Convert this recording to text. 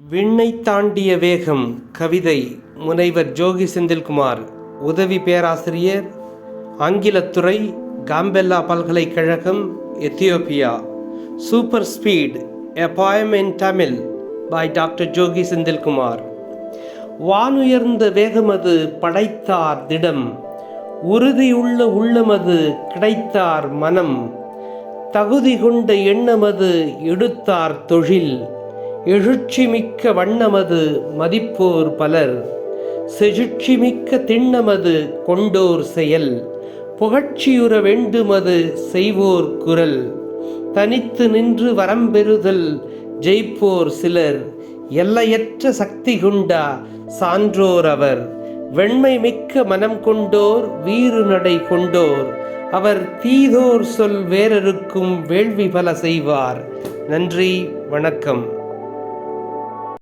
விண்ணை தாண்டிய வேகம் கவிதை முனைவர் ஜோகி செந்தில்குமார் உதவி பேராசிரியர் ஆங்கிலத்துறை காம்பெல்லா பல்கலைக்கழகம் Ethiopia. Super speed a poem Tamil by doctor Jogi Senthilkumar. வானுயர்ந்த வேகமது படைத்தார் திடம் உறுதியுள்ள உள்ளமது கிடைத்தார் மனம் தகுதி கொண்ட எண்ணமது எடுத்தார் தொழில். எழுச்சி மிக்க வண்ணமது மதிப்போர் பலர் செழுச்சி மிக்க திண்ணமது கொண்டோர் செயல் புகழ்ச்சியுற வேண்டுமது செய்வோர் குரல் தனித்து நின்று வரம்பெறுதல் ஜெயிப்போர் சிலர் எல்லையற்ற சக்தி குண்டா சான்றோர் அவர் வெண்மை மிக்க மனம் கொண்டோர் வீறு நடை கொண்டோர் அவர் தீதோர் சொல் வேறருக்கும் வேள்வி பல செய்வார். நன்றி வணக்கம்.